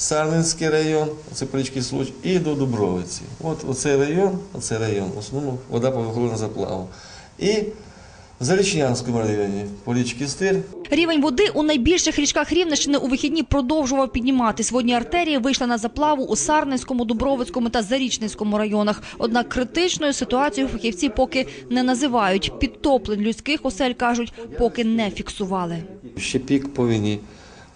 Сарненський район, це річці Случ, і до Дубровиці. От оцей район, оцей район, в основному вода виходить на заплаву. І в Зарічнянському районі по річці Стир Рівень води у найбільших річках Рівненщини у вихідні продовжував підніматись. Водні артерії вийшли на заплаву у Сарненському, Дубровицькому та Зарічненському районах. Однак критичною ситуацію фахівці поки не називають. Підтоплень людських осель, кажуть, поки не фіксували. ще пік по війні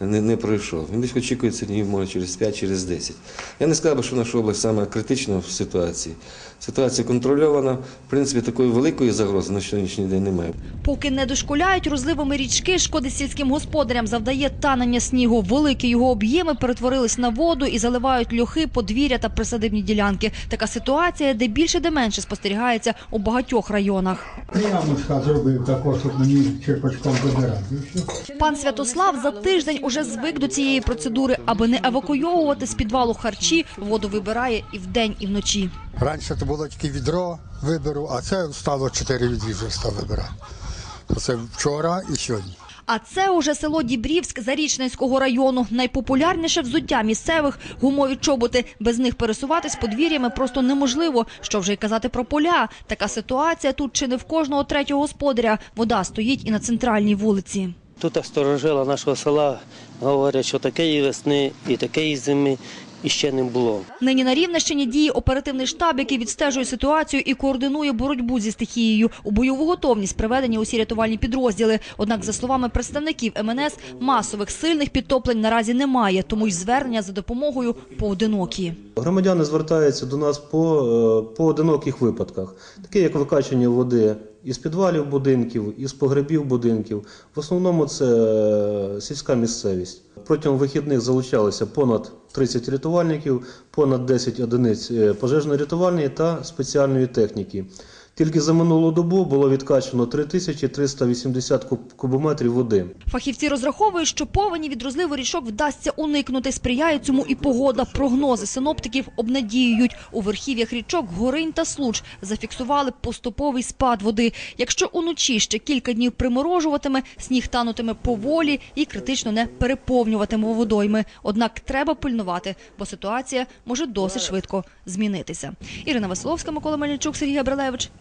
не, не пройшов. Він десь очікується днів, може, через 5, через 10. Я не сказав би, що наша область саме критична в ситуації. Ситуація контрольована. В принципі, такої великої загрози на сьогоднішній день немає. Поки не дошкуляють розливами річки, шкоди сільським господарям завдає танення снігу. Великі його об'єми перетворились на воду і заливають льохи, подвір'я та присадибні ділянки. Така ситуація, де більше, де менше спостерігається у багатьох районах. Ямочка зробив також, щоб мені черпачком добирати. Пан Святослав за тиждень уже звик до цієї процедури, аби не евакуйовувати з підвалу харчі, воду вибирає і вдень, і вночі. Раніше це було тільки відро виберу, а це стало чотири відрі вже став вибирати. Це вчора і сьогодні. А це уже село Дібрівськ Зарічненського району. Найпопулярніше взуття місцевих гумові чоботи. Без них пересуватись подвір'ями просто неможливо. Що вже й казати про поля. Така ситуація тут чи не в кожного третього господаря. Вода стоїть і на центральній вулиці. Тут сторожила нашого села говорять, що такої весни і такої зими іще не було. Нині на Рівненщині діє оперативний штаб, який відстежує ситуацію і координує боротьбу зі стихією. У бойову готовність приведені усі рятувальні підрозділи. Однак, за словами представників МНС, масових сильних підтоплень наразі немає, тому й звернення за допомогою поодинокі. Громадяни звертаються до нас по е, поодиноких випадках, такі як викачання води із підвалів будинків, із погребів будинків. В основному це е, сільська місцевість. Протягом вихідних залучалися понад 30 рятувальників, понад 10 одиниць е, пожежно-рятувальної та спеціальної техніки. Тільки за минулу добу було відкачано 3380 куб- кубометрів води. Фахівці розраховують, що повені від розливу річок вдасться уникнути. Сприяє цьому і погода. Прогнози синоптиків обнадіюють. У верхів'ях річок Горинь та Случ зафіксували поступовий спад води. Якщо уночі ще кілька днів приморожуватиме, сніг танутиме поволі і критично не переповнюватиме водойми. Однак треба пильнувати, бо ситуація може досить швидко змінитися. Ірина Василовська, Микола Мельничук, Сергій Габрилевич.